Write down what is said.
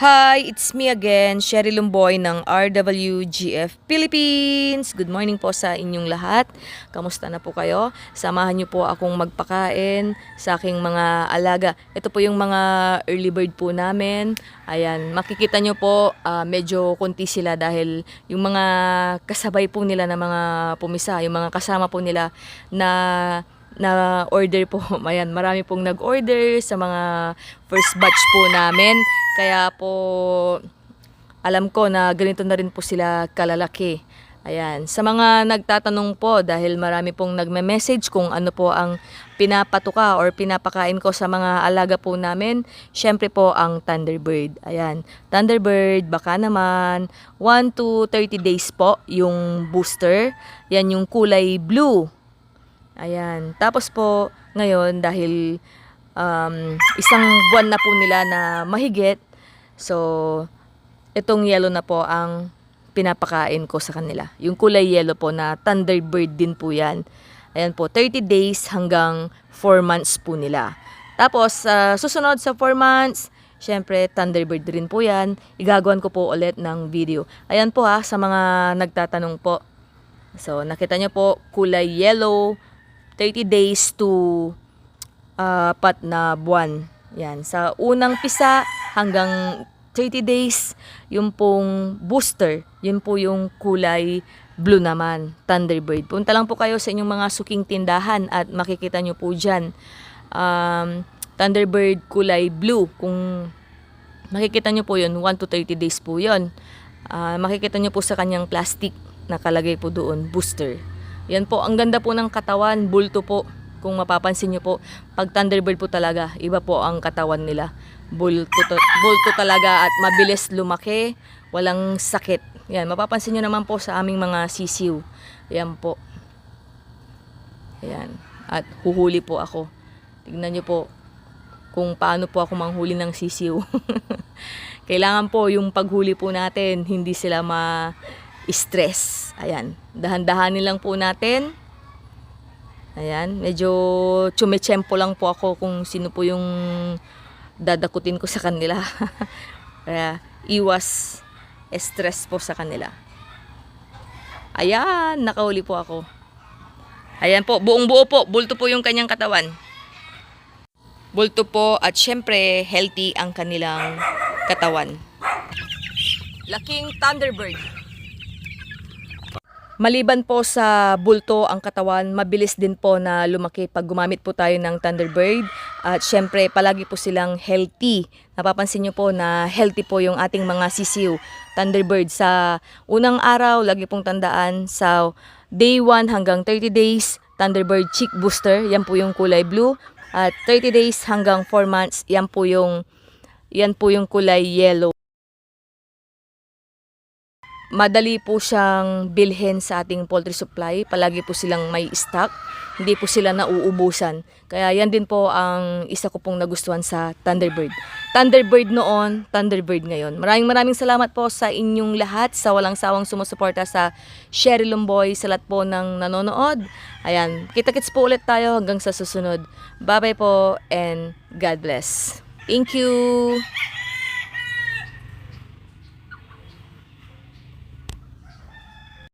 Hi, it's me again, Sherry Lumboy ng RWGF Philippines. Good morning po sa inyong lahat. Kamusta na po kayo? Samahan niyo po akong magpakain sa aking mga alaga. Ito po yung mga early bird po namin. Ayan, makikita niyo po ah, medyo konti sila dahil yung mga kasabay po nila na mga pumisa, yung mga kasama po nila na na order po. Ayan, marami pong nag-order sa mga first batch po namin. Kaya po alam ko na ganito na rin po sila kalalaki. Ayan, sa mga nagtatanong po dahil marami pong nagme-message kung ano po ang pinapatuka or pinapakain ko sa mga alaga po namin, syempre po ang Thunderbird. Ayan, Thunderbird, baka naman 1 to 30 days po yung booster. Yan yung kulay blue. Ayan. Tapos po, ngayon, dahil um, isang buwan na po nila na mahigit, so, itong yellow na po ang pinapakain ko sa kanila. Yung kulay yellow po na Thunderbird din po yan. Ayan po, 30 days hanggang 4 months po nila. Tapos, sa susunod sa 4 months, syempre, Thunderbird rin po yan. Igagawan ko po ulit ng video. Ayan po ha, sa mga nagtatanong po. So, nakita niyo po, kulay yellow, 30 days to uh, pat na buwan. Yan. Sa unang pisa hanggang 30 days, yung pong booster, yun po yung kulay blue naman, Thunderbird. Punta lang po kayo sa inyong mga suking tindahan at makikita nyo po dyan. Um, Thunderbird kulay blue. Kung makikita nyo po yun, 1 to 30 days po yun. Ah, makikita nyo po sa kanyang plastic nakalagay po doon, booster. Yan po, ang ganda po ng katawan, bulto po. Kung mapapansin nyo po, pag Thunderbird po talaga, iba po ang katawan nila. Bulto, to- bulto talaga at mabilis lumaki, walang sakit. Yan, mapapansin nyo naman po sa aming mga sisiw. Yan po. Yan. At huhuli po ako. Tignan nyo po kung paano po ako manghuli ng sisiw. Kailangan po yung paghuli po natin, hindi sila ma-stress. Ayan. Dahan-dahanin lang po natin. Ayan. Medyo chumechempo lang po ako kung sino po yung dadakutin ko sa kanila. Kaya iwas stress po sa kanila. Ayan, nakahuli po ako. Ayan po, buong buo po, bulto po yung kanyang katawan. Bulto po at syempre healthy ang kanilang katawan. Laking Thunderbird. Maliban po sa bulto ang katawan, mabilis din po na lumaki pag gumamit po tayo ng Thunderbird. At syempre, palagi po silang healthy. Napapansin nyo po na healthy po yung ating mga sisiw. Thunderbird sa unang araw, lagi pong tandaan sa day 1 hanggang 30 days, Thunderbird Cheek Booster, yan po yung kulay blue. At 30 days hanggang 4 months, yan po yung yan po yung kulay yellow. Madali po siyang bilhin sa ating poultry supply. Palagi po silang may stock. Hindi po sila nauubusan. Kaya yan din po ang isa ko pong nagustuhan sa Thunderbird. Thunderbird noon, Thunderbird ngayon. Maraming maraming salamat po sa inyong lahat sa walang sawang sumusuporta sa Sherry Lumboy sa lahat po ng nanonood. Ayan, kita-kits po ulit tayo hanggang sa susunod. Bye-bye po and God bless. Thank you!